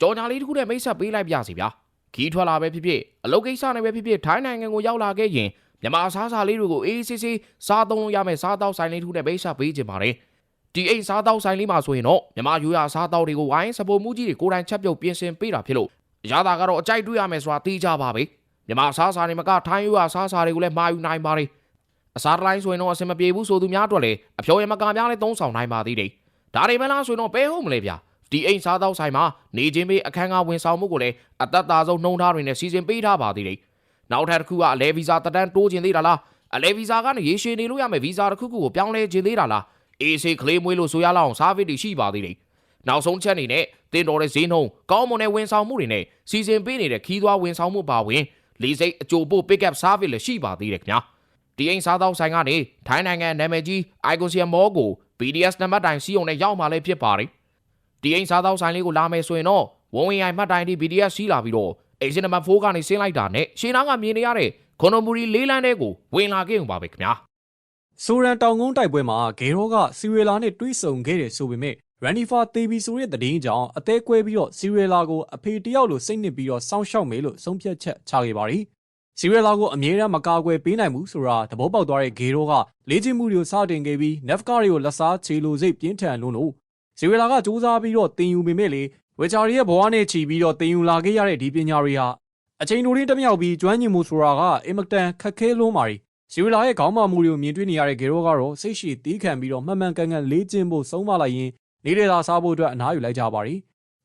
ကြော်ညာလေးတစ်ခုနဲ့မိတ်ဆက်ပေးလိုက်ပြစီဗျာခီးထွက်လာပဲဖြစ်ဖြစ်အလုပ်ကိစ္စနဲ့ပဲဖြစ်ဖြစ်ထိုင်းနိုင်ငံကိုရောက်လာခဲ့ရင်မြန်မာအစားအစာလေးတွေကိုအေးဆေးဆေးစားသုံးလို့ရမယ်စားတောက်ဆိုင်လေးတစ်ခုနဲ့မိတ်ဆက်ပေးခြင်းပါတယ်ဒီအိမ်စားတောက်ဆိုင်လေးမှာဆိုရင်တော့မြန်မာရိုးရာစားတောက်တွေကိုဝိုင်းစပိုမှုကြီးတွေကိုယ်တိုင်ချက်ပြုတ်ပြင်ဆင်ပေးတာဖြစ်လို့အရသာကတော့အကြိုက်တွေ့ရမယ်ဆိုတာသိကြပါပဲမြန်မာအစားအစာတွေမကထိုင်းရိုးရာစားအစာတွေကိုလည်းမှာယူနိုင်ပါတယ်အစားတိုင်းဆိုရင်တော့အဆင်မပြေဘူးဆိုသူများအတွက်လည်းအဖြော်ရမကများလည်းသုံးဆောင်နိုင်ပါသေးတယ်ဒါတွေမလားဆိုရင်တော့ဘဲဟုတ်မလဲဗျာ ဒီအိမ်စားသောက်ဆိုင်မှာနေချင်းပေးအခန်းကားဝန်ဆောင်မှုကိုလည်းအသက်သာဆုံးနှုံထားတွေနဲ့စီစဉ်ပေးထားပါသေးတယ်။နောက်ထပ်တစ်ခုကအလဲဗီဇာတက်တန်းတိုးခြင်းသေးတာလား။အလဲဗီဇာကနေရေရှည်နေလို့ရမယ့်ဗီဇာတစ်ခုခုကိုပြောင်းလဲခြင်းသေးတာလား။အေးဆေးကလေးမွေးလို့ဆိုရလောက်အောင်စားဗစ်တွေရှိပါသေးတယ်။နောက်ဆုံးချက်အနေနဲ့တင်တော်တဲ့ဈေးနှုန်းကောင်းမွန်တဲ့ဝန်ဆောင်မှုတွေနဲ့စီစဉ်ပေးနေတဲ့ခီးသွွားဝန်ဆောင်မှုပါဝင်လေးစိတ်အကြိုပို့ pick up service လည်းရှိပါသေးတယ်ခင်ဗျာ။ဒီအိမ်စားသောက်ဆိုင်ကနေထိုင်းနိုင်ငံနာမည်ကြီး Icosium Mall ကို BDS နံပါတ်တိုင်စီးုံနဲ့ရောက်มาလည်းဖြစ်ပါတယ်။ ဒီအိမ်စားသောက်ဆိုင်လေးကိုလာမယ်ဆိုရင်တော့ဝုံဝင်ရိုင်မှတ်တိုင်ဒီ BDS စီးလာပြီးတော့အိမ်စင်နံပါတ်4ကနေဆင်းလိုက်တာနဲ့ရှင်းနာကမြင်နေရတဲ့ခွန်နိုမူရီလေးလန်းတဲ့ကိုဝင်လာခဲ့ုံပါပဲခင်ဗျာဆိုရန်တောင်ကုန်းတိုက်ပွဲမှာဂေရောကစီရီလာနဲ့တွေ့ဆုံခဲ့တယ်ဆိုပေမဲ့ရန်နီဖာတေဘီဆိုတဲ့သတင်းကြောင့်အသေးကွဲပြီးတော့စီရီလာကိုအဖေတယောက်လိုစိတ်နစ်ပြီးတော့စောင့်ရှောက်မယ်လို့ဆုံးဖြတ်ချက်ချခဲ့ပါတယ်။စီရီလာကိုအမြဲတမ်းမကာကွယ်ပေးနိုင်ဘူးဆိုတာသဘောပေါက်သွားတဲ့ဂေရောကလေ့ကျင့်မှုတွေကိုစတင်ခဲ့ပြီးနက်ဖကာတွေကိုလက်စားချေလိုစိတ်ပြင်းထန်လို့လို့ စီရီလာကစူးစမ်းပြီးတော့တင်ယူပေမဲ့လေဝေချာရီရဲ့ဘဝနဲ့ချီပြီးတော့တင်ယူလာခဲ့ရတဲ့ဒီပညာတွေဟာအချိန်တိုရင်းတစ်မြောက်ပြီးကျွမ်းကျင်မှုဆိုတာကအင်မတန်ခက်ခဲလွန်းပါရီစီရီလာရဲ့ခေါင်းမာမှုတွေကိုမြင်တွေ့နေရတဲ့ဂေရိုကတော့စိတ်ရှိတီးခံပြီးတော့မှန်မှန်ကန်ကန်လေးကျင့်ဖို့ဆုံးမလိုက်ရင်နေတဲ့သာစားဖို့အတွက်အနားယူလိုက်ကြပါရီ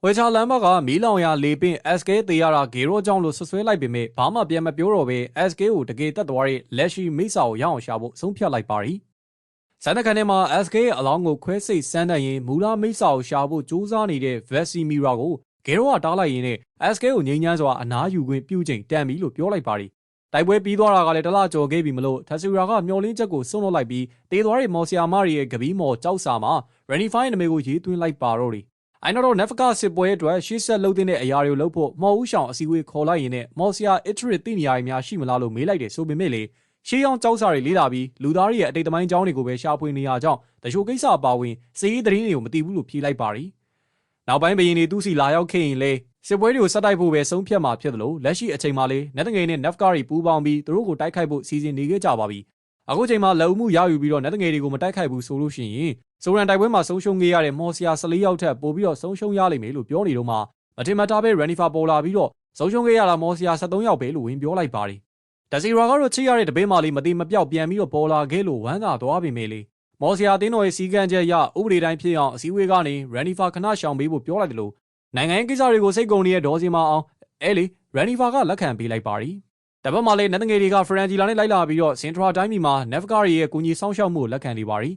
ဝေချာလမ်ဘကမီးလောင်ရလေပင် SK တေးရတာဂေရိုကြောင့်လို့ဆွဆွဲလိုက်ပေမဲ့ဘာမှပြန်မပြောတော့ပဲ SK ကိုတကယ်တက်သွားတဲ့လက်ရှိမိစာကိုရအောင်ရှာဖို့ဆုံးဖြတ်လိုက်ပါရီ စန္ဒကန်ထဲမှာ SK ရဲ့အလောင်းကိုခွဲစိတ်စမ်းတတ်ရင်မူလာမိစာကိုရှာဖို့စူးစမ်းနေတဲ့ Vesimira ကိုဂေရိုကတားလိုက်ရင်နဲ့ SK ကိုငြိမ်းချမ်းစွာအနားယူခွင့်ပြုချိန်တန်ပြီလို့ပြောလိုက်ပါရီတိုက်ပွဲပြီးသွားတာကလည်းတလကြော်ခဲ့ပြီမလို့ထက်ဆူရာကမျောလင်းချက်ကိုစွန့်လွတ်လိုက်ပြီးတေးသွားတဲ့မော်ဆီယာမရီရဲ့ကပီးမော်ကြောက်စာမှာ Renify နာမည်ကိုရေးသွင်းလိုက်ပါတော့တယ်အိုင်နော်တော့နက်ဖကာစစ်ပွဲအတွက်ရှေ့ဆက်လုပ်တဲ့အရာတွေကိုလုပ်ဖို့မော်ဦးရှောင်အစည်းအဝေးခေါ်လိုက်ရင်နဲ့မော်ဆီယာအစ်ထရစ်တိနေရာတွေများရှိမလားလို့မေးလိုက်တယ်ဆိုပေမဲ့လေ ရှေးအောင်ကြောက်စာတွေလေးလာပြီးလူသားတွေရဲ့အတိတ်သမိုင်းကြောင်းတွေကိုပဲရှာဖွေနေရကြောင်းတချို့ကိစ္စအပါဝင်စီးရီးသတင်းတွေကိုမသိဘူးလို့ဖြေလိုက်ပါရီနောက်ပိုင်းဘရင်တွေသူ့စီလာရောက်ခဲ့ရင်လေစစ်ပွဲတွေကိုစတိုက်ဖို့ပဲဆုံးဖြတ်မှာဖြစ်တယ်လို့လက်ရှိအချိန်မှာလေနက်တငယ်နဲ့နက်ဖကာတွေပူးပေါင်းပြီးသူတို့ကိုတိုက်ခိုက်ဖို့စီစဉ်နေခဲ့ကြပါပြီအခုချိန်မှာလက်ဦးမှုရယူပြီးတော့နက်တငယ်တွေကိုမတိုက်ခိုက်ဘူးဆိုလို့ရှိရင်ဆိုရန်တိုက်ပွဲမှာဆုံးရှုံးခဲ့ရတဲ့မော်ဆီယာ14ယောက်ထက်ပိုပြီးတော့ဆုံးရှုံးရလိမ့်မယ်လို့ပြောနေတော့မှမထင်မှတ်တာပဲရန်နီဖာပေါ်လာပြီးတော့ဆုံးရှုံးခဲ့ရတာမော်ဆီယာ73ယောက်ပဲလို့ဝင်ပြောလိုက်ပါတယ် တစီရာကတော့ချိရတဲ့တပေးမာလေးမတိမပြောက်ပြန်ပြီးတော့ပေါ်လာခဲ့လို့ဝမ်းသာသွားပြီမေလေမော်ဆီယာတင်းတော်ရဲ့စီကံချက်အရဥပဒေတိုင်းဖြစ်အောင်အစည်းအဝေးကနေရန်နီဖာခဏရှောင်ပေးဖို့ပြောလိုက်တယ်လို့နိုင်ငံရေးကိစ္စတွေကိုစိတ်ကုန်နေတဲ့ဒေါ်စီမာအောင်အဲလေရန်နီဖာကလက်ခံပေးလိုက်ပါရီတပတ်မှလည်းနတ်ငယ်တွေကဖရန်ဂျီလာနဲ့လိုက်လာပြီးတော့စင်ထရာတိုင်းမီမှာနက်ဖကာရီရဲ့ကိုကြီးစောင့်ရှောက်မှုကိုလက်ခံနေပါရီ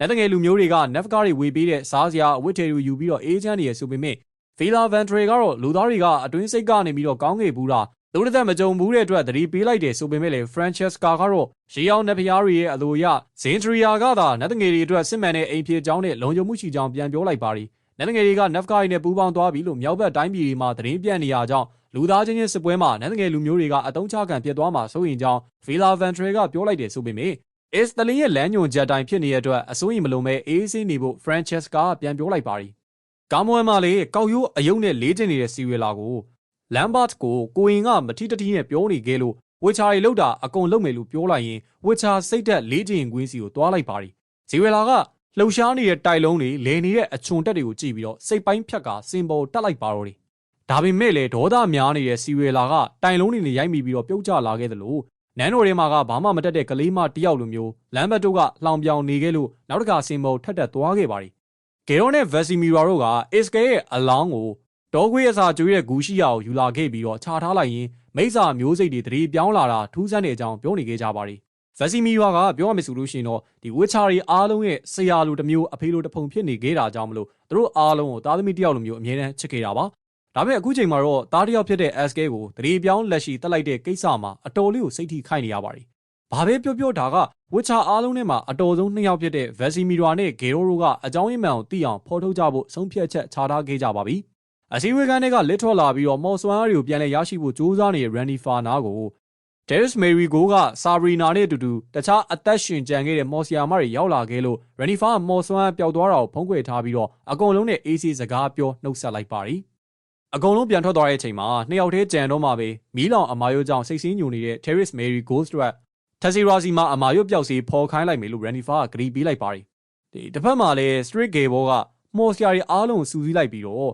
နတ်ငယ်လူမျိုးတွေကနက်ဖကာရီဝေပေးတဲ့စားစရာအဝတ်ထည်တွေယူပြီးတော့အေးချမ်းနေရဆိုပေမဲ့ဖီလာဗန်ထရီကတော့လူသားတွေကအတွင်းစိတ်ကနေပြီးတော့ကောင်းခဲ့ဘူးလား သူတို့တက်မကြုံဘူးတဲ့အတွက်သတိပေးလိုက်တယ်ဆိုပေမဲ့လေဖရန်ချက်စကာကတော့ရှေးအောင်နက်ဖျားတွေရဲ့အလိုအရဇင်ထရီယာကသာနတ်ငယ်တွေအတွက်စစ်မှန်တဲ့အိမ်ဖြစ်ကြောင်းနဲ့လုံခြုံမှုရှိကြောင်းပြန်ပြောလိုက်ပါရီနတ်ငယ်တွေကနက်ဖကာရီနဲ့ပူးပေါင်းသွားပြီလို့မြောက်ဘက်တိုင်းပြည်တွေမှာသတင်းပြန့်နေရကြောင်းလူသားချင်းချင်းစစ်ပွဲမှာနတ်ငယ်လူမျိုးတွေကအတုံးချခံဖြစ်သွားမှာစိုးရင်ကြောင်းဖီလာဗန်ထရီကပြောလိုက်တယ်ဆိုပေမဲ့ is တလင်းရဲ့လမ်းညွန်ချက်တိုင်းဖြစ်နေတဲ့အတွက်အစိုးရမလုံးမဲ့အေးဆေးနေဖို့ Francesca ကပြန်ပြောလိုက်ပါရီကာမွဲမှာလေကောက်ရိုးအယုံနဲ့လေးကျင်နေတဲ့စီရီလာကို လမ်ဘတ်ကိုကိုရင်ကမထီတတီနဲ့ပြောနေခဲ့လို့ဝစ်ချာတွေလောက်တာအကုန်လုံးမယ်လို့ပြောလိုက်ရင်ဝစ်ချာစိတ်သက်လေးကျင်ကွင်းစီကိုတွားလိုက်ပါရီစီရီလာကလှုပ်ရှားနေတဲ့တိုက်လုံးတွေလဲနေတဲ့အချွန်တက်တွေကိုကြည့်ပြီးတော့စိတ်ပိုင်းဖြတ်ကစင်ပေါ်တက်လိုက်ပါတော့တယ်ဒါပေမဲ့လေဒေါသများနေတဲ့စီရီလာကတိုင်လုံးတွေနဲ့ရိုက်မိပြီးတော့ပြုတ်ကျလာခဲ့သလိုနန်းတော်ထဲမှာကဘာမှမတက်တဲ့ကလေးမတယောက်လိုမျိုးလမ်းဘက်တို့ကလှောင်ပြောင်နေခဲ့လို့နောက်တစ်ခါစင်ပေါ်ထက်တက်သွားခဲ့ပါရီဂေရိုနဲ့ဗက်စီမီရာတို့ကအစ္စကဲရဲ့အလောင်းကို ဒေါခွေးအစာကျွေးတဲ့ဂူရှိယာကိုယူလာခဲ့ပြီးတော့ခြာထားလိုက်ရင်မိစ္ဆာမျိုးစိတ်တွေတတိပြောင်းလာတာထူးဆန်းတဲ့အကြောင်းပြောနေခဲ့ကြပါရီဗက်စီမီယာကပြောရမယ်ဆိုလို့ရှိရင်တော့ဒီဝစ်ချာရီအားလုံးရဲ့ဆရာလိုတစ်မျိုးအဖေလိုတစ်ဖုံဖြစ်နေခဲ့တာကြောင့်မလို့သူတို့အားလုံးကိုသားသမီးတယောက်လိုမျိုးအမြဲတမ်းချစ်ခဲ့တာပါဒါပေမဲ့အခုချိန်မှာတော့သားတယောက်ဖြစ်တဲ့ SK ကိုတတိပြောင်းလက်ရှိတက်လိုက်တဲ့ကိစ္စမှာအတော်လေးကိုစိတ်ထိခိုက်နေရပါရီဘာပဲပြောပြောဒါကဝစ်ချာအားလုံးထဲမှာအတော်ဆုံးနှစ်ယောက်ဖြစ်တဲ့ဗက်စီမီရာနဲ့ဂေရိုရိုကအကြောင်းရင်းမှန်ကိုသိအောင်ဖော်ထုတ်ကြဖို့ဆုံးဖြတ်ချက်ချထားခဲ့ကြပါပြီ အစည်းအဝေးကန်းတွေကလစ်ထွက်လာပြီးတော့မော်ဆွမ်အားတွေကိုပြန်လည်ရရှိဖို့ကြိုးစားနေတဲ့ရန်ဒီဖာနာကိုဒဲရစ်မေရီဂိုကဆာဘရီနာနဲ့အတူတူတခြားအသက်ရှင်ကြံခဲ့တဲ့မော်ဆီယာမတွေရောက်လာခဲ့လို့ရန်ဒီဖာကမော်ဆွမ်အားပျောက်သွားတာကိုဖုံးကွယ်ထားပြီးတော့အကုန်လုံးနဲ့အေးဆေးစကားပြောနှုတ်ဆက်လိုက်ပါရီအကုန်လုံးပြန်ထွက်သွားတဲ့အချိန်မှာနှစ်ယောက်တည်းကြံတော့မှပဲမီးလောင်အမာယိုကြောင့်စိတ်ဆင်းညူနေတဲ့ Terrace Mary Ghost တို့တက်စီရာစီမှာအမာယိုပျောက်စီဖော်ခိုင်းလိုက်မယ်လို့ Randy Far ကဂရီပေးလိုက်ပါတယ်ဒီတစ်ဖက်မှာလည်း Street Gay ဘောကမော်စရာတွေအားလုံးစူးစီးလိုက်ပြီးတော့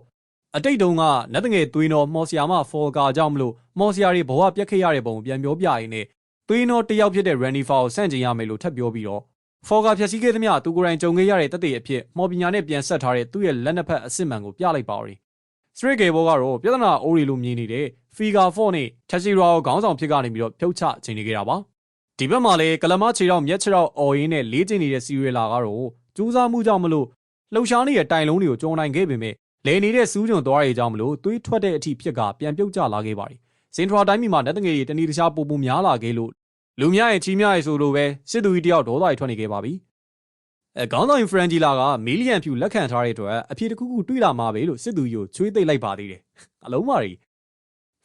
အတိတ်တုန်းကနတ်တငယ်သွေးတော်မော်စရာမဖော်ကာကြောင့်မလို့မော်စရာတွေဘဝပြက်ခဲ့ရတဲ့ပုံပြန်ပြောပြရင်းနဲ့သွေးတော်တယောက်ဖြစ်တဲ့ Randy Far ကိုစန့်ကျင်ရမယ်လို့ထပ်ပြောပြီးတော့ဖော်ကာဖြည့်ဆည်းခဲ့သမျှသူကိုယ်တိုင်ကြုံခဲ့ရတဲ့တက်တဲ့အဖြစ်မော်ပညာနဲ့ပြန်ဆက်ထားတဲ့သူ့ရဲ့လက်နှစ်ဖက်အစစ်မှန်ကိုပြလိုက်ပါဦး။ Straight Gay ဘောကတော့ပြဿနာအိုးရီလိုမြင်နေတဲ့ Figure 4နဲ့ Chessira ကိုခေါင်းဆောင်ဖြစ်ကနေပြီးတော့ဖြုတ်ချချိန်နေကြတာပါ။ဒီဘက်မှာလည်းကလမခြေတော့မျက်ခြေတော့အော်ရင်းနဲ့လေးကျင်နေတဲ့ Serial ကတော့စူးစမ်းမှုကြောင့်မလို့လှုပ်ရှားနေတဲ့တိုင်လုံးတွေကိုကြော်နိုင်ခဲ့ပေမဲ့ လဲနေတဲ့စူးကြုံသွားရကြောင်းမလို့သွေးထွက်တဲ့အထိဖြစ်ကပြန်ပြုတ်ကျလာခဲ့ပါတယ်။စင်ထရာတိုင်းပြည်မှာလက်တငယ်တွေတဏီတခြားပူပူများလာခဲ့လို့လူများရဲ့ချီးမြရဲ့ဆိုလိုပဲစစ်သူကြီးတယောက်ဒေါသတွေထွက်နေခဲ့ပါပြီ။အဲခေါင်းဆောင်ဖရန်ဂျီလာကမီလီယံဖြူလက်ခံထားတဲ့အတွက်အဖြစ်တစ်ခုခုတွေ့လာမှာပဲလို့စစ်သူကြီးကိုချွေးသိပ်လိုက်ပါသေးတယ်။အလုံးပါရီ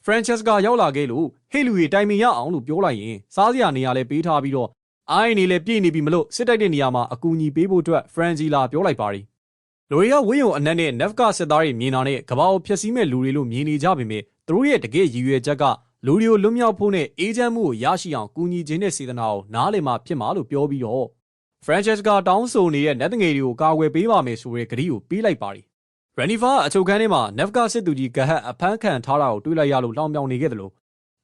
ဖရန်ချက်စကရောက်လာခဲ့လို့ဟေ့လူကြီးတိုင်ပင်ရအောင်လို့ပြောလိုက်ရင်စားစရာနေရာလဲပေးထားပြီးတော့အိုင်းနေလဲပြည့်နေပြီမလို့စစ်တိုက်တဲ့နေရာမှာအကူအညီပေးဖို့အတွက်ဖရန်ဂျီလာပြောလိုက်ပါရီ လူတွေကဝင်းယုံအနက်နဲ့ NAV ကစစ်သားတွေမြင်တာနဲ့ကဘာကိုဖျက်ဆီးမဲ့လူတွေလို့မြင်နေကြပေမဲ့သူတို့ရဲ့တကယ်ရည်ရွယ်ချက်ကလူတွေကိုလွတ်မြောက်ဖို့နဲ့အေဂျင့်မှုကိုရရှိအောင်ကူညီခြင်းတဲ့စေတနာကိုနားလည်မှဖြစ်မှာလို့ပြောပြီးတော့ Francesca တောင်းဆိုနေတဲ့နတ်တငယ်တွေကိုကာကွယ်ပေးပါမယ်ဆိုတဲ့ကတိကိုပေးလိုက်ပါရီ Ranifa အချုပ်ခန်းထဲမှာ Navka စစ်သူကြီးဂဟတ်အဖမ်းခံထားတာကိုတွေးလိုက်ရလို့လောင်ပြောင်နေခဲ့တယ်လို့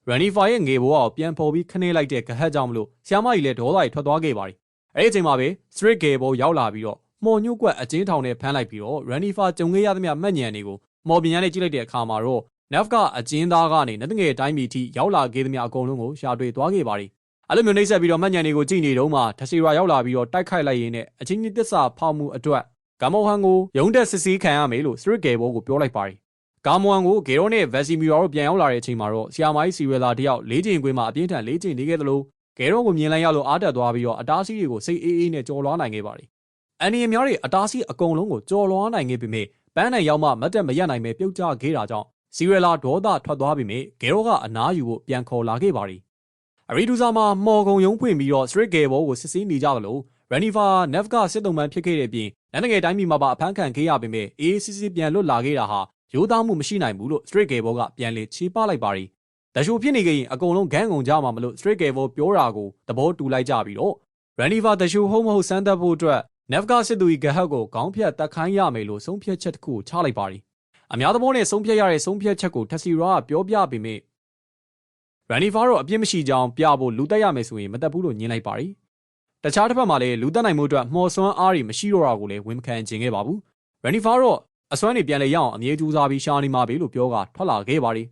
Ranifa ရဲ့ငေဘိုးကိုပြန်ဖော်ပြီးခနေလိုက်တဲ့ဂဟတ်ကြောင့်မလို့ဆီယမကြီးလည်းဒေါသကြီးထွက်သွားခဲ့ပါရီအဲ့ဒီအချိန်မှာပဲ Street Gay ဘောရောက်လာပြီးတော့ မော်ညှို့ကွက်အချင်းထောင်နဲ့ဖမ်းလိုက်ပြီးတော့ Ranifa ကြုံခဲ့ရသမျှမှတ်ညံတွေကိုမော်ပင်ရနဲ့ကြည့်လိုက်တဲ့အခါမှာတော့ Navka အချင်းသားကနေနတ်ငယ်တိုင်းပြည်ထိရောက်လာခဲ့သမျှအကုန်လုံးကိုရှာတွေ့သွားခဲ့ပါရီအဲ့လိုမျိုးနှိမ့်ဆက်ပြီးတော့မှတ်ညံတွေကိုကြည့်နေတော့မှထစီရာရောက်လာပြီးတော့တိုက်ခိုက်လိုက်ရင်းနဲ့အချင်းကြီးတစ္ဆာဖောက်မှုအတွက်ဂါမောဟန်ကိုရုံးတက်စစ်ဆေးခံရမယ်လို့စရစ်ဂယ်ဘောကိုပြောလိုက်ပါရီဂါမောဟန်ကိုဂေရိုနဲ့ဗက်စီမီယာတို့ပြန်ရောက်လာတဲ့အချိန်မှာတော့ဆီယာမိုင်းစီဝဲလာတယောက်လေးချိန်ခွေးမှာအပြင်းထန်လေးချိန်နေခဲ့သလိုဂေရိုကိုမြင်လိုက်ရလို့အားတက်သွားပြီးတော့အတားစီးတွေကိုစိတ်အေးအေးနဲ့ကြော်လွှားနိုင်ခဲ့ပါရီ အန်နီများတွေအတားစီးအကုန်လုံးကိုကြော်လွှားနိုင်ခဲ့ပေမဲ့ပန်းနိုင်ရောက်မှမတ်တက်မရနိုင်ပဲပြုတ်ကျခဲ့တာကြောင့်စီဝဲလာဒေါသထွက်သွားပေမဲ့ဂေရိုကအနားယူဖို့ပြန်ခေါ်လာခဲ့ပါရီအရီဒူဇာမှာမော်ကုံရုံးဖွင့်ပြီးတော့စရစ်ဂယ်ဘောကိုစစ်ဆေးနေကြသလိုရန်နီဖာနက်ဖ်ကစစ်တုံးမှန်ဖြစ်ခဲ့တဲ့အပြင်နန်းငယ်တိုင်းပြည်မှာပါအဖမ်းခံခဲ့ရပေမဲ့အေးစစ်စစ်ပြန်လွတ်လာခဲ့တာဟာရိုးသားမှုမရှိနိုင်ဘူးလို့စရစ်ဂယ်ဘောကပြန်လေချေပလိုက်ပါရီတရှိုဖြစ်နေကြရင်အကုန်လုံးဂန်းကုန်ကြမှာမလို့စရစ်ဂယ်ဘောပြောတာကိုသဘောတူလိုက်ကြပြီးတော့ရန်နီဖာတရှိုဟုတ်မဟုတ်စမ်းသပ်ဖို့အတွက် နက်ဖ်ကစစ်သူကြီးဂဟတ်ကိုခေါင်းဖြတ်တက်ခိုင်းရမယ်လို့ဆုံးဖြတ်ချက်တစ်ခုကိုချလိုက်ပါရီအများသဘောနဲ့ဆုံးဖြတ်ရတဲ့ဆုံးဖြတ်ချက်ကိုတက်စီရာကပြောပြပေမဲ့ရန်နီဖာတော့အပြစ်မရှိကြောင်းပြဖို့လူတက်ရမယ်ဆိုရင်မတက်ဘူးလို့ညင်းလိုက်ပါရီတခြားတစ်ဖက်မှာလည်းလူတက်နိုင်မှုအတွက်မှော်စွမ်းအားတွေမရှိတော့တာကိုလည်းဝန်မခံကျင်ခဲ့ပါဘူးရန်နီဖာတော့အစွမ်းတွေပြန်လဲရအောင်အမြဲကြိုးစားပြီးရှာနေမှာပဲလို့ပြောကထွက်လာခဲ့ပါရီ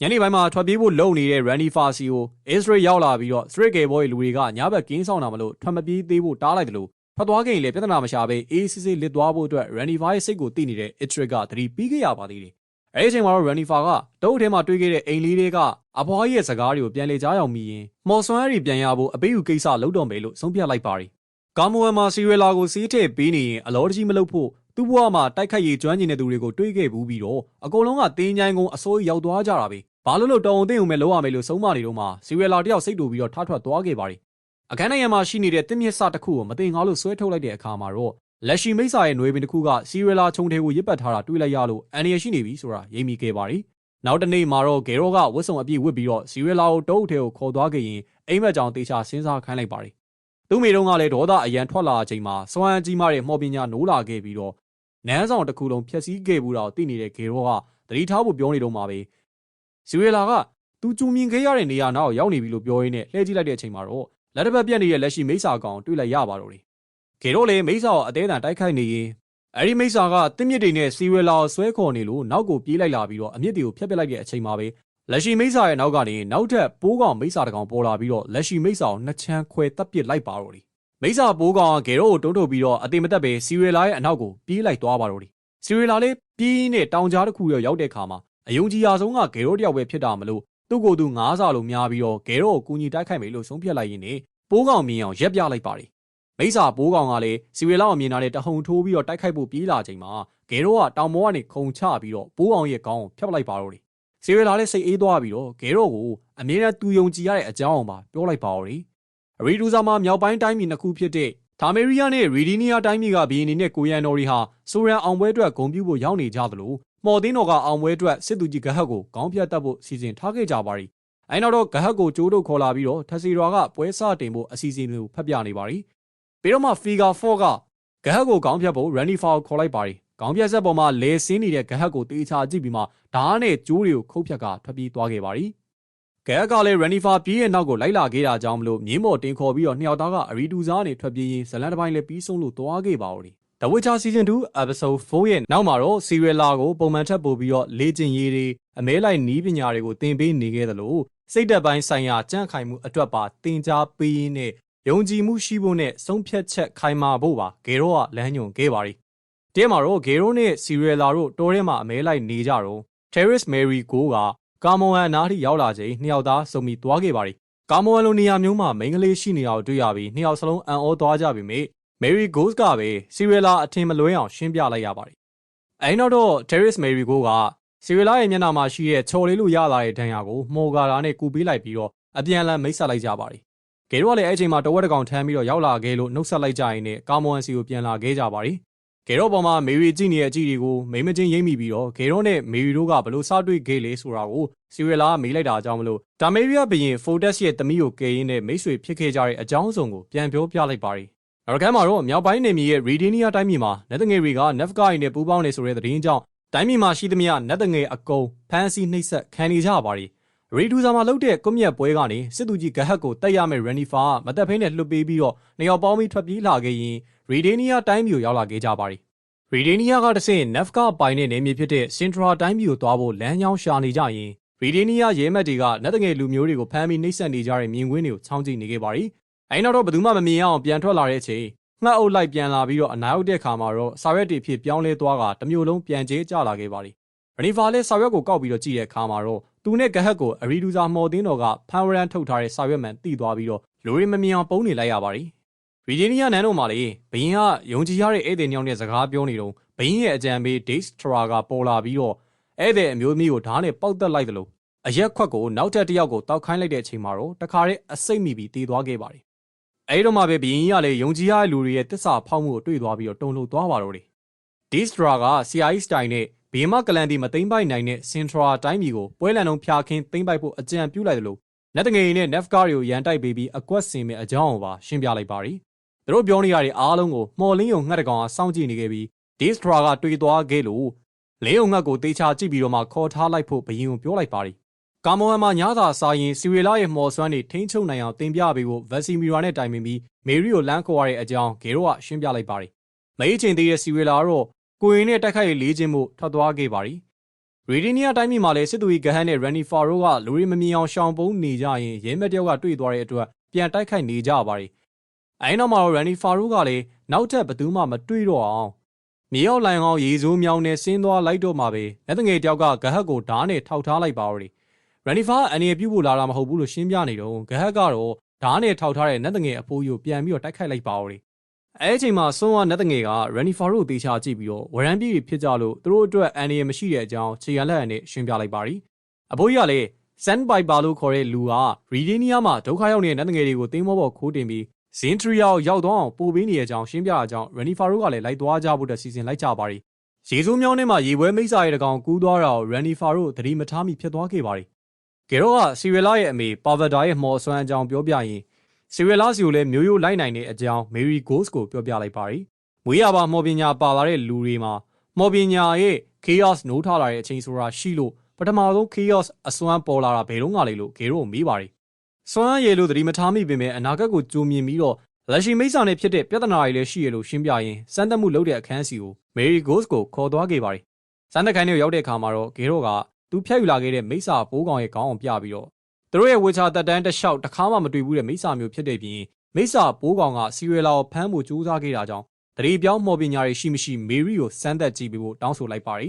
ညနေပိုင်းမှာထွက်ပြေးဖို့လုံနေတဲ့ Randy Farsi ကို Israel ရောက်လာပြီးတော့ Straight Gay Boy လူတွေကညဘက်ကင်းဆောင်တာမလို့ထွက်မပြေးသေးဖို့တားလိုက်တယ်လို့ ထွက်သွားခဲ့ရင်လည်းပြဿနာမရှာဘဲအေးစစ်စစ်လစ်သွားဖို့အတွက် Randy Far ရဲ့စိတ်ကိုသိနေတဲ့ Israel ကသတိပြီးခဲ့ရပါသေးတယ်အဲဒီအချိန်မှာတော့ Ranifa ကတုပ်ထဲမှာတွေးခဲ့တဲ့အိမ်လေးတွေကအဘွားကြီးရဲ့စကားတွေကိုပြန်လေကြားရောက်မိရင်မော်ဆွမ်းရီပြန်ရဖို့အပေးယူကိစ္စလုပ်တော့မယ်လို့ဆုံးဖြတ်လိုက်ပါရီ။ကာမိုဝမ်မှာစီရီလာကိုစီးထည့်ပေးနေရင်အလောတကြီးမလုပ်ဖို့သူ့ဘဝမှာတိုက်ခိုက်ရေးကျွမ်းကျင်တဲ့သူတွေကိုတွေးခဲ့ဘူးပြီးတော့အကုန်လုံးကတင်းချိုင်းကုန်းအစိုးရရောက်သွားကြတာပဲ။ဘာလို့လို့တော်ုံသိုံမဲ့လောက်ရမယ်လို့ဆုံးမနေတော့မှစီရီလာတယောက်စိတ်တူပြီးတော့ထားထွက်သွားခဲ့ပါရီ။ အခန်းထဲမှာရှိနေတဲ့တင်းမြစ်စတစ်ခုကိုမတင်ငါလို့ဆွဲထုတ်လိုက်တဲ့အခါမှာတော့လက်ရှိမိစ္ဆာရဲ့ຫນွေပင်တစ်ခုကစီရီလာခြုံထဲကိုရစ်ပတ်ထားတာတွေ့လိုက်ရလို့အန်ရရှိနေပြီဆိုတာရိပ်မိခဲ့ပါရီနောက်တနေ့မှာတော့ဂေရောကဝတ်စုံအပြည့်ဝတ်ပြီးတော့စီရီလာကိုတုပ်ထဲကိုခေါ်သွားခဲ့ရင်အိမ်မက်ကြောင်တေချာစဉ်းစားခိုင်းလိုက်ပါရီသူ့မိတော့ကလည်းဒေါသအရန်ထွက်လာချိန်မှာစွမ်းအကြီးမားတဲ့မော်ပညာနိုးလာခဲ့ပြီးတော့နန်းဆောင်တစ်ခုလုံးဖျက်ဆီးခဲ့ဘူးတော့သိနေတဲ့ဂေရောကတတိထားဖို့ပြောနေတော့မှာပဲစီရီလာကသူကျူမြင်ခဲ့ရတဲ့နေရာနောက်ရောက်နေပြီလို့ပြောရင်းနဲ့လှည့်ကြည့်လိုက်တဲ့အချိန်မှာတော့ လက်တစ်ဖက်ပြက်နေတဲ့လက်ရှိမိစ္ဆာကောင်တွေ့လိုက်ရပါတော့တယ်ခေတော့လေမိစ္ဆာကိုအသေးအံတိုက်ခိုက်နေရင်အဲ့ဒီမိစ္ဆာကတင်းမြစ်တွေနဲ့စီဝဲလာကိုဆွဲခေါ်နေလို့နောက်ကိုပြေးလိုက်လာပြီးတော့အမြစ်တွေကိုဖျက်ပစ်လိုက်တဲ့အချိန်မှာပဲလက်ရှိမိစ္ဆာရဲ့နောက်ကနေနောက်ထပ်ပိုးကောင်မိစ္ဆာတကောင်ပေါ်လာပြီးတော့လက်ရှိမိစ္ဆာကိုနှစ်ချမ်းခွဲတပ်ပစ်လိုက်ပါတော့တယ်မိစ္ဆာပိုးကောင်ကဂေရောကိုတုံးထုတ်ပြီးတော့အတိမတက်ပဲစီဝဲလာရဲ့အနောက်ကိုပြေးလိုက်သွားပါတော့တယ်စီဝဲလာလေးပြေးနဲ့တောင်ကြားတစ်ခုရောက်ရောက်တဲ့ခါမှာအယုံကြည်ရာဆုံးကဂေရောတယောက်ပဲဖြစ်တာမလို့ သူ့ကိုယ်သူငားစာလိုများပြီးတော့ဂေရောကိုကူညီတိုက်ခိုက်မယ်လို့ဆုံးဖြတ်လိုက်ရင်းနဲ့ပိုးကောင်မြင်အောင်ရက်ပြလိုက်ပါတယ်မိစာပိုးကောင်ကလည်းစီဝေလောက်အမြင်လာတဲ့တဟုန်ထိုးပြီးတော့တိုက်ခိုက်ဖို့ပြေးလာချိန်မှာဂဲရောကတောင်ပေါ်ကနေခုန်ချပြီးတော့ပိုးကောင်ရဲ့ခေါင်းကိုဖျက်ပလိုက်ပါတော့တယ်စီဝေလာလည်းစိတ်အေးသွားပြီးတော့ဂဲရောကိုအမြင်နဲ့သူယုံကြည်ရတဲ့အကြောင်းအောင်ပါပြောလိုက်ပါတော့တယ်အရီဒူဇာမှာမြောက်ပိုင်းတိုင်းပြည်နှစ်ခုဖြစ်တဲ့ဒါမေရီးယားနဲ့ရီဒီနီးယားတိုင်းပြည်ကဘီယင်းနေနဲ့ကိုရန်တော်ရီဟာဆိုရန်အောင်ပွဲအတွက်ဂုံပြူဖို့ရောက်နေကြသလို မော်သင်းတော်ကအောင်ပွဲအတွက်စစ်သူကြီးဂဟတ်ကိုခေါင်းဖြတ်တက်ဖို့စီစဉ်ထားခဲ့ကြပါရီ။အဲနောက်တော့ဂဟတ်ကိုကျိုးတို့ခေါ်လာပြီးတော့ထစီရွာကပွဲစတင်ဖို့အစီအစဉ်တွေကိုဖတ်ပြနေပါရီ။ပြီးတော့မှ figure 4ကဂဟတ်ကိုခေါင်းဖြတ်ဖို့ Randy Fowl ခေါ်လိုက်ပါရီ။ခေါင်းဖြတ်ဆက်ပေါ်မှာလေဆင်းနေတဲ့ဂဟတ်ကိုတေချာကြည့်ပြီးမှဓာတ်နဲ့ကျိုးတွေကိုခုတ်ဖြတ်ကထွက်ပြေးသွားခဲ့ပါရီ။ကဲကလည်း Renifa ပြေးရဲ့နောက်ကိုလိုက်လာခဲ့တာကြောင့်မလို့မြင်းမော်တင်ခေါ်ပြီးတော့နှစ်ယောက်သားကအရီတူစားနေထွက်ပြေးရင်းဇလန်တစ်ပိုင်းလည်းပြီးဆုံးလို့သွားခဲ့ပါဦး။ The Witcher Season 2 Episode 4ရဲ့နောက်မှာတော့ Serial ကိုပုံမှန်ထပ်ပို့ပြီးတော့လေ့ကျင့်ရေးတွေအမဲလိုက်နီးပညာတွေကိုသင်ပေးနေခဲ့သလိုစိတ်သက်ပိုင်းဆိုင်ရာကြန့်ခိုင်မှုအတွက်ပါသင်ကြားပေးရင်းနဲ့ယုံကြည်မှုရှိဖို့နဲ့ဆုံးဖြတ်ချက်ခိုင်မာဖို့ပါဂေရောကလမ်းညွှန်ခဲ့ပါရီ။တဲမှာတော့ဂေရိုနဲ့ Serial တို့တိုးထဲမှာအမဲလိုက်နေကြတော့ Terrace Mary ကိုကကာမွန်အနားထိရောက်လာချိန်နှစ်ယောက်သားစုံမိသွားခဲ့ပါရီ။ကာမွန်လိုနေရာမျိုးမှာမိန်းကလေးရှိနေအောင်တွေ့ရပြီးနှစ်ယောက်စလုံးအံ့ဩသွားကြပြီမေ Mary Goes ကပဲ Serial အထင်မလွဲအောင်ရှင်းပြလိုက်ရပါတယ်။အဲဒီနောက်တော့ Terrace Mary Go က Serial ရဲ့မျက်နှာမှာရှိတဲ့ချော်လေးလိုရလာတဲ့ဒဏ်ရာကိုမော်ဂါရာနဲ့ကူပေးလိုက်ပြီးတော့အပြန်အလှန်မိတ်ဆက်လိုက်ကြပါတယ်။ဂေရိုကလည်းအဲ့ချိန်မှာတဝက်တကောင်ထမ်းပြီးတော့ရောက်လာခဲ့လို့နှုတ်ဆက်လိုက်ကြရင်နဲ့ကာမွန်စီကိုပြန်လာခဲ့ကြပါတယ်။ဂေရိုပေါ်မှာမေရီကြည့်နေတဲ့အကြည့်တွေကိုမိမချင်းရိမ့်မိပြီးတော့ဂေရိုနဲ့မေရီတို့ကဘလို့စတွေ့ခဲ့လေဆိုတာကိုစီရီလာမေးလိုက်တာကြောင့်မလို့ဒါမေရီယာဘရင်ဖိုတက်ရဲ့တမီးကိုကယ်ရင်းနဲ့မိတ်ဆွေဖြစ်ခဲ့ကြတဲ့အကြောင်းစုံကိုပြန်ပြောပြလိုက်ပါတယ်။ နောက်တစ်ခါမှာတော့မြောက်ပိုင်းနယ်မြေရဲ့ရီဒီနီးယားတိုင်းပြည်မှာနတ်တငယ်တွေကနက်ဖ်ကိုင်းနဲ့ပူးပေါင်းနေဆိုတဲ့သတင်းကြောင့်တိုင်းပြည်မှာရှိသမျှနတ်တငယ်အကုံဖမ်းဆီးနှိပ်စက်ခံနေကြပါရီရီဒူဇာမှာလုပ်တဲ့ကွန်မြက်ပွဲကနေစစ်သူကြီးဂဟတ်ကိုတက်ရမယ့်ရန်နီဖာမတက်ဖိနဲ့လှုပ်ပေးပြီးတော့နေရာပေါင်းပြီးထွက်ပြေးလာခဲ့ရင်ရီဒေနီးယားတိုင်းပြည်ကိုရောက်လာခဲ့ကြပါရီရီဒေနီးယားကတဆင့်နက်ဖ်ကပိုင်တဲ့နေမြေဖြစ်တဲ့စင်ထရာတိုင်းပြည်ကိုသွားဖို့လမ်းကြောင်းရှာနေကြရင်ရီဒေနီးယားရဲမက်တွေကနတ်တငယ်လူမျိုးတွေကိုဖမ်းပြီးနှိပ်စက်နေကြတဲ့မြင်ကွင်းတွေကိုချောင်းကြည့်နေခဲ့ပါရီ အဲနောက်တော့ဘယ်သူမှမမြင်အောင်ပြန်ထွက်လာတဲ့အချိန်ငှက်အုပ်လိုက်ပြန်လာပြီးတော့အနားရောက်တဲ့ခါမှာတော့စာရွက်တွေဖြစ်ပြောင်းလဲသွားတာတမျိုးလုံးပြန်ကျဲကျလာခဲ့ပါရီရနီဖာလည်းစာရွက်ကိုကောက်ပြီးတော့ကြည့်တဲ့အခါမှာတော့သူနဲ့ဂဟက်ကိုအရီဒူဇာမော်တင်းတော်ကဖန်ဝရန်ထုတ်ထားတဲ့စာရွက်မှန်တိသွားပြီးတော့လူတွေမမြင်အောင်ပုံနေလိုက်ရပါတယ်။ဗီဂျီနီးယားနန်းတော်မှာလေဘရင်ကယုံကြည်ရတဲ့ဧည့်သည်ညောင်းတဲ့စကားပြောနေတော့ဘရင်ရဲ့အကြံပေးဒေ့စ်ထရာကပေါ်လာပြီးတော့ဧည့်သည်အမျိုးသမီးကိုဓာတ်နဲ့ပေါက်တက်လိုက်တယ်လို့အရက်ခွက်ကိုနောက်ထပ်တစ်ယောက်ကိုတောက်ခိုင်းလိုက်တဲ့အချိန်မှာတော့တခါတည်းအစိတ်မိပြီးတည်သွားခဲ့ပါတယ်။ အဲဒီတော့မှပဲဘရင်ကြီးကလည်းယုံကြည်ရတဲ့လူတွေရဲ့တစ္ဆာဖောက်မှုကိုတွေ့သွားပြီးတော့တုန်လှုပ်သွားပါတော့တယ်။ဒေ့စ်ထရာက CI စတိုင်နဲ့ဘေးမကလန်ဒီမသိမ့်ပိုက်နိုင်တဲ့စင်ထရာတိုင်းပြည်ကိုပွဲလန်လုံးဖျာခင်းသိမ့်ပိုက်ဖို့အကြံပြုလိုက်တယ်လို့နတ်တငယ်နဲ့နက်ဖ်ကားတွေကိုရန်တိုက်ပေးပြီးအကွက်စင်မဲ့အကြောင်းကိုပါရှင်းပြလိုက်ပါရီသူတို့ပြောနေရတဲ့အားလုံးကိုမော်လင်းယုံငှက်တကောင်ကစောင့်ကြည့်နေခဲ့ပြီးဒေးစထရာကတွေ့သွားခဲ့လို့လင်းယုံငှက်ကိုတေချာကြည့်ပြီးတော့မှခေါ်ထားလိုက်ဖို့ဘယင်းကိုပြောလိုက်ပါရီ ကာမောဟန်မှာညသာစာရင်စီရီလာရဲ့မော်ဆွမ်းတွေထိန်းချုပ်နိုင်အောင်တင်ပြပေးဖို့ဗက်စီမီရာနဲ့တိုင်ပင်ပြီးမေရီကိုလမ်းခေါ်ရတဲ့အကြောင်းဂေရိုကရှင်းပြလိုက်ပါရီမအေးချင်းသေးတဲ့စီရီလာတော့ကိုရင်နဲ့တိုက်ခိုက်ရေးလေးချင်းမှုထွက်သွားခဲ့ပါရီရီဒီနီးယားတိုင်းပြည်မှာလည်းစစ်သူကြီးဂဟန်နဲ့ရန်နီဖာရိုကလူရီမမြင်အောင်ရှောင်ပုံးနေကြရင်ရဲမက်တယောက်ကတွေ့သွားတဲ့အတွက်ပြန်တိုက်ခိုက်နေကြပါရီအဲနောက်မှာတော့ရန်နီဖာရိုကလည်းနောက်ထပ်ဘသူမှမတွေ့တော့အောင်မြေရောက်လိုင်အောင်ရေစိုးမြောင်းနဲ့ဆင်းသွားလိုက်တော့မှာပဲလက်တငယ်တယောက်ကဂဟတ်ကိုဓာတ်နဲ့ထောက်ထားလိုက်ပါရီ ရန်နီဖာအနေနဲ့ပြုတ်ဖို့လာတာမဟုတ်ဘူးလို့ရှင်းပြနေတော့ဂဟတ်ကတော့ဓာတ်နဲ့ထောက်ထားတဲ့နတ်တငယ်အဖိုးကြီးကိုပြန်ပြီးတော့တိုက်ခိုက်လိုက်ပါရီအဲအချိန်မှာဆွန်ဝါနတ်တငယ်ကရန်နီဖာတို့တေချာကြည့်ပြီးတော့ဝရန်ပြည်ဖြစ်ကြလို့သူတို့အတွက်အန်ဒီရမရှိတဲ့အကြောင်းခြေရလက်ရနဲ့ရှင်းပြလိုက်ပါရီအဖိုးကြီးကလည်းဆန်ဘိုက်ပါလို့ခေါ်တဲ့လူကရီဒီနီးယားမှာဒုက္ခရောက်နေတဲ့နတ်တငယ်တွေကိုတင်းမောပေါ်ခိုးတင်ပြီးဇင်ထရီယာကိုရောက်တော့အောင်ပို့ပေးနေတဲ့အကြောင်းရှင်းပြအကြောင်းရန်နီဖာတို့ကလည်းလိုက်သွားကြဖို့တစီစဉ်လိုက်ကြပါရီရေစိုးမြောင်းထဲမှာရေပွဲမိတ်စာရဲ့တကောင်ကူးသွားတာကိုရန်နီဖာတို့သတိမထားမိဖြစ်သွားခဲ့ပါရီ ဂေရိုကစီရီလာရဲ့အမေပါဗဒါရဲ့မော်ဆွမ်းအကြောင်းပြောပြရင်စီရီလာစီကိုလည်းမျိုးရိုးလိုက်နိုင်တဲ့အကြောင်းမေရီဂိုးစ်ကိုပြောပြလိုက်ပါရီမွေးရပါမော်ပညာပါလာတဲ့လူတွေမှာမော်ပညာရဲ့ chaos နိုးထလာတဲ့အချိန်ဆိုတာရှိလို့ပထမဆုံး chaos အစွမ်းပေါ်လာတာဘယ်တော့မှလေလို့ဂေရိုမေးပါရီစွမ်းရည်လို့သတိမထားမိပေမဲ့အနာဂတ်ကိုကြိုမြင်ပြီးတော့လက်ရှိမိစ္ဆာနဲ့ဖြစ်တဲ့ပြဿနာတွေလည်းရှိရလို့ရှင်းပြရင်စမ်းသပ်မှုလုပ်တဲ့အခန်းစီကိုမေရီဂိုးစ်ကိုခေါ်သွားခဲ့ပါရီစမ်းသပ်ခိုင်းတွေကိုရောက်တဲ့အခါမှာတော့ဂေရိုက သူဖျက်ယူလာခဲ့တဲ့မိစ္ဆာပိုးကောင်ရဲ့ခေါင်းအောင်ပြပြီးတော့သူတို့ရဲ့ဝေချာတက်တန်းတစ်လျှောက်တစ်ခါမှမတွေ့ဘူးတဲ့မိစ္ဆာမျိုးဖြစ်တဲ့ပြင်မိစ္ဆာပိုးကောင်ကစီရီလာကိုဖမ်းဖို့ကြိုးစားခဲ့တာကြောင့်တတိပြောင်းမော်ပညာတွေရှိမရှိမေရီကိုစမ်းသက်ကြည့်ပေးဖို့တောင်းဆိုလိုက်ပါရီ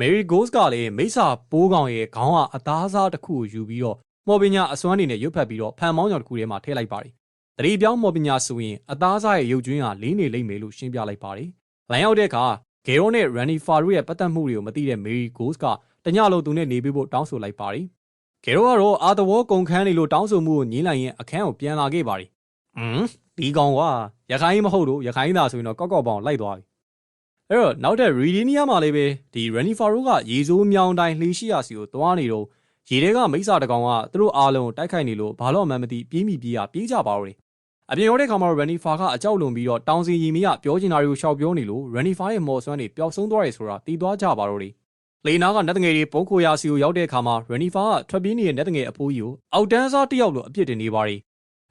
မေရီဂိုးစ်ကလည်းမိစ္ဆာပိုးကောင်ရဲ့ခေါင်းကအသားစားတစ်ခုကိုယူပြီးတော့မော်ပညာအစွမ်းနေနဲ့ရွတ်ဖက်ပြီးတော့ဖန်မောင်းကြောင်တစ်ခုထဲမှာထည့်လိုက်ပါရီတတိပြောင်းမော်ပညာဆိုရင်အသားစားရဲ့ရုပ်ကျွင်းဟာလေးနေလိမ့်မယ်လို့ရှင်းပြလိုက်ပါရီလမ်းရောက်တဲ့အခါ ဂေရိုနဲ့ရန်နီဖာတို့ရဲ့ပတ်သက်မှုတွေကိုမသိတဲ့မေရီဂိုးစ်ကတညလုံးသူနဲ့နေပေးဖို့တောင်းဆိုလိုက်ပါရီဂေရိုကတော့အာသဝေါကုန်ခန်းနေလို့တောင်းဆိုမှုကိုညင်းလိုက်ရင်အခန်းကိုပြန်လာခဲ့ပါရီဟမ်ဒီကောင်ကရခိုင်မဟုတ်လို့ရခိုင်သားဆိုရင်တော့ကောက်ကောက်ပေါင်လိုက်သွားပြီအဲ့တော့နောက်ထပ် Redenia မှာလည်းပဲဒီ Renifaro ကရေစိုးမြောင်းတိုင်းလှေရှိရစီကိုသွားနေတော့ရေထဲကမိစ္ဆာတကောင်ကသူတို့အားလုံးကိုတိုက်ခိုက်နေလို့ဘာလို့မှန်းမသိပြေးမိပြေးရပြေးကြပါတော့တယ် အပြင်ရောက်တဲ့ခါမှာတော့ Renifer ကအကြောက်လွန်ပြီးတော့တောင်စီရီမီကပြောချင်တာတွေကိုရှောက်ပြောနေလို့ Renifer ရဲ့မော်ဆွမ်းတွေပျောက်ဆုံးသွားတယ်ဆိုတာတီးသွားကြပါတော့တယ်လေနာကနတ်တငယ်တွေပုံခိုရာစီကိုရောက်တဲ့အခါမှာ Renifer ကထွက်ပြေးနေတဲ့နတ်တငယ်အဖိုးကြီးကိုအောက်တန်းစားတစ်ယောက်လိုအပြစ်တင်နေပါတယ်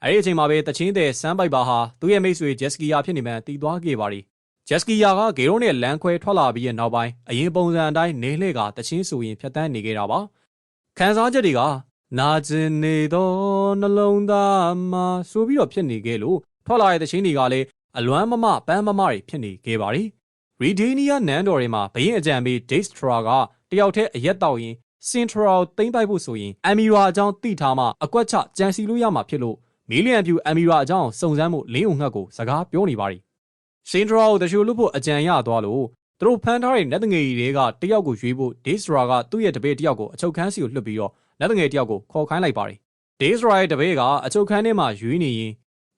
အဲ့ဒီအချိန်မှာပဲတချင်းတဲ့စမ်းပိုက်ပါဟာသူ့ရဲ့မိတ်ဆွေ Jessica ဖြစ်နေမှန်းတီးသွားခဲ့ပါတယ်ဂျက်စကီယာကဂေရိုနဲ့လမ်းခွဲထွက်လာပြီးရဲ့နောက်ပိုင်းအရင်ပုံစံအတိုင်းနေလှည့်ကတချင်းဆိုရင်ဖြတ်တန်းနေခဲ့တာပါခန်းစားချက်တွေက နာကျင်နေသောနှလုံးသားမှာဆိုပြီးတော့ဖြစ်နေခဲ့လို့ထွက်လာတဲ့တချင်းတွေကလည်းအလွမ်းမမပန်းမမတွေဖြစ်နေခဲ့ပါတယ်ရီဒေနီးယားနန်တော်တွေမှာဘရင်အကြံပေးဒေ့စထရာကတယောက်တည်းအရက်တောက်ရင်စင်ထရာကိုသိမ့်ပိုက်ဖို့ဆိုရင်အမီရာအကြောင်းသိထားမှအကွက်ချကြံစီလို့ရမှာဖြစ်လို့မီလီယံပြူအမီရာအကြောင်းစုံစမ်းမှုလင်းုံငှက်ကိုစကားပြောနေပါတယ်စင်ထရာကိုတချို့လို့ဖို့အကြံရသွားလို့သူတို့ဖမ်းထားတဲ့နတ်တငယ်ကြီးတွေကတယောက်ကိုရွေးဖို့ဒေ့စထရာကသူ့ရဲ့တပည့်တယောက်ကိုအချုပ်ခန်းစီကိုလွှတ်ပြီးတော့ နတ်တငယ်တယောက်ကိုခေါ်ခိုင်းလိုက်ပါတယ်ဒေးစရာရဲ့တပည့်ကအချုပ်ခန်းထဲမှာရွေးနေရင်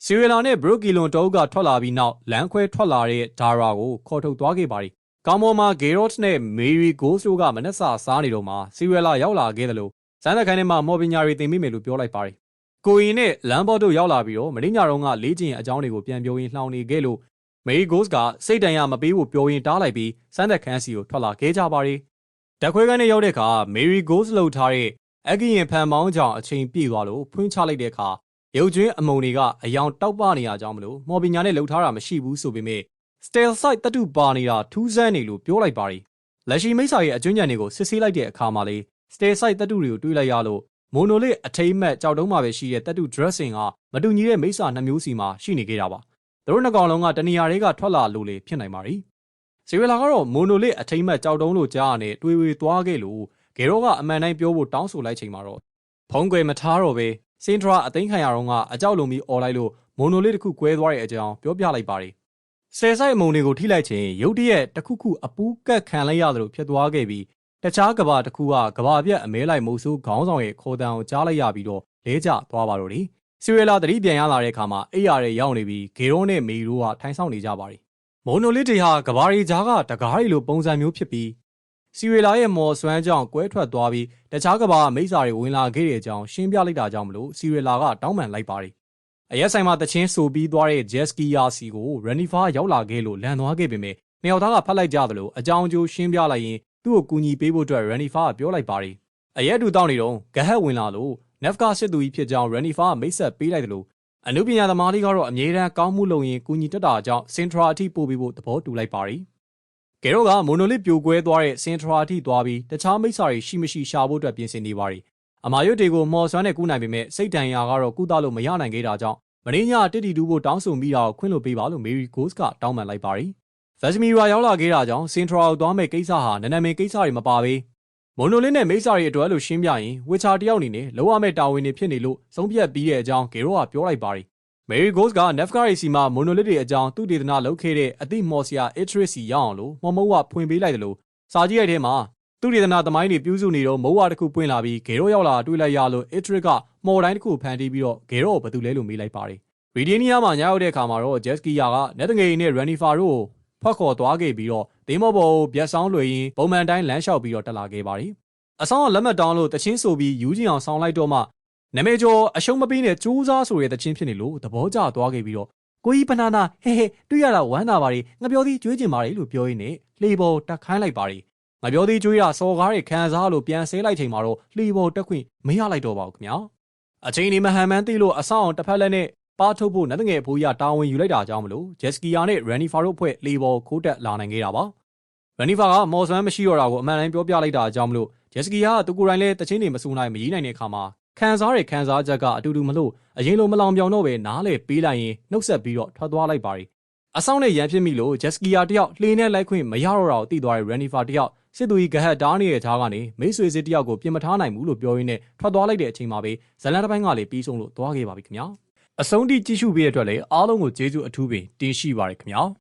စီရီလာနဲ့ဘရိုကီလွန်တောကထွက်လာပြီးနောက်လမ်းခွဲထွက်လာတဲ့ဒါရာကိုခေါ်ထုတ်သွားခဲ့ပါတယ်။ကောင်းပေါ်မှာဂေရော့စ်နဲ့မေရီဂိုးစ်တို့ကမနက်စာစားနေတော့မှစီရီလာရောက်လာခဲ့တယ်လို့စမ်းသက်ခိုင်းထဲမှာမော်ပညာတွေတင်မိမယ်လို့ပြောလိုက်ပါတယ်။ကိုရင်နဲ့လမ်းဘော့တို့ရောက်လာပြီးတော့မင်းညတော်ကလေးကျင်အကြောင်းတွေကိုပြန်ပြောရင်းလှောင်နေခဲ့လို့မေရီဂိုးစ်ကစိတ်တန်ရမပေးဖို့ပြောရင်းတားလိုက်ပြီးစမ်းသက်ခန်းစီကိုထွက်လာခဲ့ကြပါတယ်။တက်ခွဲကန်းနဲ့ရောက်တဲ့အခါမေရီဂိုးစ်လှုပ်ထားတဲ့ အကရင်ဖန်ပေါင်းကြောင်အချိန်ပြည့်သွားလို့ဖွင့်ချလိုက်တဲ့အခါရုပ်ကျွင်းအမုံတွေကအယောင်တောက်ပနေရကြောင်းမလို့မော်ပညာနဲ့လှုပ်ထားတာမရှိဘူးဆိုပေမဲ့ style site တတုပါနေတာထူးဆန်းနေလို့ပြောလိုက်ပါရီလက်ရှိမိစ္ဆာရဲ့အကျွမ်းဉာဏ်တွေကိုစစ်ဆေးလိုက်တဲ့အခါမှာလေ style site တတုတွေကိုတွေးလိုက်ရလို့မိုနိုလစ်အထိမ့်မဲ့ကြောက်တုံးမှာပဲရှိတဲ့တတု dressing ကမတူညီတဲ့မိစ္ဆာနှမျိုးစီမှာရှိနေခဲ့တာပါသူတို့နှစ်ကောင်လုံးကတနေရာတွေကထွက်လာလို့လေဖြစ်နိုင်ပါရီစီဝေလာကတော့မိုနိုလစ်အထိမ့်မဲ့ကြောက်တုံးလို့ကြားရတဲ့တွေးဝေသွားခဲ့လို့ ဂေရောကအမှန်တိုင်းပြောဖို့တောင်းဆိုလိုက်ချိန်မှာတော့ဖုံးကွယ်မထားတော့ပဲစင်ထရာအသိမ်းခံရတော့ကအကြောက်လုံးပြီးអော်လိုက်လို့မိုနိုလေးတစ်ခုကွဲသွားတဲ့အကြောင်းပြောပြလိုက်ပါတယ်ဆယ်ဆိုင်အမုံတွေကိုထိလိုက်ချိန်ရုတ်တရက်တစ်ခုခုအပူးကတ်ခံလိုက်ရတယ်လို့ဖြစ်သွားခဲ့ပြီးတခြားကဘာတစ်ခုကကဘာပြက်အမဲလိုက်မုတ်ဆိုးခေါင်းဆောင်ရဲ့ခေါ်တံကိုကြားလိုက်ရပြီးတော့လဲကျသွားပါတော့တယ်စီရီလာတတိပြန်ရလာတဲ့အခါမှာအိယာရဲရောက်နေပြီးဂေရိုနဲ့မေရိုကထိုင်ဆောင်နေကြပါတယ်မိုနိုလစ်တွေဟာကဘာရီဂျာကတကားရီလိုပုံစံမျိုးဖြစ်ပြီး စီရီလာရဲ့မော်ဆွမ်းကြောင့်ကွဲထွက်သွားပြီးတခြားကဘာမိစ္ဆာတွေဝင်လာခဲ့တဲ့အကြောင်းရှင်းပြလိုက်တာကြောင့်မလို့စီရီလာကတောင်းပန်လိုက်ပါတယ်။အရက်ဆိုင်မှာတချင်းဆိုပြီးသွားတဲ့ Jesky Yasi ကို Renifer ရောက်လာခဲ့လို့လန်သွားခဲ့ပေမဲ့နှစ်ယောက်သားကဖတ်လိုက်ကြသလိုအကြောင်းအကျိုးရှင်းပြလိုက်ရင်သူ့ကိုကူညီပေးဖို့အတွက် Renifer ကပြောလိုက်ပါတယ်။အရက်တူတောင်းနေတော့ဂဟက်ဝင်လာလို့ Nefka စစ်သူကြီးဖြစ်ကြောင်း Renifer ကမိတ်ဆက်ပေးလိုက်တယ်လို့အနုပညာသမားလေးကတော့အမြဲတမ်းကောင်းမှုလုပ်ရင်ကူညီတတ်တာကြောင့် Centra အထိပို့ပေးဖို့သဘောတူလိုက်ပါတယ်။ ကဲတော့ကမိုနိုလစ်ပြိုကွဲသွားတဲ့စင်ထရာထိသွားပြီးတခြားမိစ္ဆာတွေရှိမရှိရှာဖို့အတွက်ပြင်ဆင်နေပါရီအမာရွတ်တွေကိုမော်ဆွမ်းနဲ့ကူးနိုင်ပေမဲ့စိတ်တန်ရာကတော့ကုသလို့မရနိုင်ခဲ့တာကြောင့်မင်းညတစ်တီတူဖို့တောင်းဆိုမိတာကိုခွင့်လွှတ်ပေးပါလို့မေရီဂိုးစ်ကတောင်းပန်လိုက်ပါရီဗက်စမီရာရောက်လာခဲ့တာကြောင့်စင်ထရာကိုသွားမဲ့ကိစ္စဟာနနမင်ကိစ္စတွေမပါပဲမိုနိုလစ်နဲ့မိစ္ဆာတွေအတွက်လို့ရှင်းပြရင်ဝစ်ချာတယောက်အနေနဲ့လောရမဲ့တာဝန်တွေဖြစ်နေလို့ဆုံးဖြတ်ပြီးတဲ့အကြောင်းဂေရိုကပြောလိုက်ပါရီ မေရီဂိုးစ်ကနက်ဖ်ကာရီစီမှာမိုနိုလစ်တွေအကြောင်းသူတည်တနာလုပ်ခဲ့တဲ့အသိမော်ဆီယာအစ်ထရစ်စီရောက်အောင်လို့မော်မိုးကဖွင့်ပေးလိုက်တယ်လို့စာကြည့်ရိုက်ထဲမှာသူတည်တနာသမိုင်းတွေပြုစုနေတော့မိုးဝါတစ်ခုပွင့်လာပြီးဂေရိုရောက်လာတွေ့လိုက်ရလို့အစ်ထရစ်ကမော်တိုင်းတစ်ခုဖန်တီးပြီးတော့ဂေရိုကိုဘယ်သူလဲလို့မေးလိုက်ပါတယ်ရီဒီနီးယားမှာညရောက်တဲ့အခါမှာတော့ဂျက်စကီယာကနက်တငယ်နဲ့ရန်နီဖာတို့ကိုဖွက်ခေါ်သွားခဲ့ပြီးတော့ဒေးမော့ဘော်ကိုဗျက်ဆောင်လွှေရင်ပုံမှန်တိုင်းလမ်းလျှောက်ပြီးတော့တက်လာခဲ့ပါတယ်အဆောင်ကလက်မှတ်တောင်းလို့တချင်းဆိုပြီးယူဂျင်အောင်ဆောင်လိုက်တော့မှ နမေကျော်အရှုံးမပေးနဲ့စူးစားဆိုတဲ့တခြင်းဖြစ်နေလို့သဘောကျသွားခဲ့ပြီးတော့ကိုကြီးဘနာနာဟဲဟဲတွေ့ရတာဝမ်းသာပါလေငါပြောသည်ကြွေးကျင်ပါလေလို့ပြောရင်းနဲ့လှေပေါ်တက်ခိုင်းလိုက်ပါလေငါပြောသည်ကြွေးရစော်ကားတွေခံစားလို့ပြန်ဆဲလိုက်ချိန်မှာတော့လှေပေါ်တက်ခွင့်မရလိုက်တော့ပါဘူးခင်ဗျာအချိန်ဒီမဟန်မှန်သိလို့အဆောင်တစ်ဖက်လက်နဲ့ပါထုတ်ဖို့နတ်ငယ်ဖိုးရတာဝန်ယူလိုက်တာကြောင့်မလို့ဂျက်စကီယာနဲ့ရန်နီဖာတို့ဖွဲ့လှေပေါ်ခိုးတက်လာနိုင်ခဲ့တာပါရန်နီဖာကမော်ဆွမ်းမရှိတော့တာကိုအမှန်တိုင်းပြောပြလိုက်တာကြောင့်မလို့ဂျက်စကီယာကသူကိုယ်တိုင်လည်းတချင်းတွေမစူနိုင်မကြီးနိုင်တဲ့အခါမှာ ခံစားရခံစားချက်ကအတူတူမလို့အရင်လိုမလောင်ပြောင်တော့ပဲနားလေပေးလိုက်ရင်နှုတ်ဆက်ပြီးတော့ထွက်သွားလိုက်ပါရီအဆောင်နဲ့ရန်ဖြစ်မိလို့ဂျက်စကီယာတယောက်လှေနဲ့လိုက်ခွင့်မရတော့တာကိုသိသွားတဲ့ရန်နီဖာတယောက်စစ်သူကြီးဂဟတ်တားနေတဲ့ခြားကနေမိတ်ဆွေစစ်တယောက်ကိုပြင်မထားနိုင်ဘူးလို့ပြောရင်းနဲ့ထွက်သွားလိုက်တဲ့အချိန်မှာပဲဇလန်တစ်ပိုင်းကလည်းပြီးဆုံးလို့သွားခဲ့ပါပြီခင်ဗျာအဆုံးထိကြည့်ရှုပေးတဲ့အတွက်လည်းအားလုံးကိုကျေးဇူးအထူးပင်တင်ရှိပါရခင်ဗျာ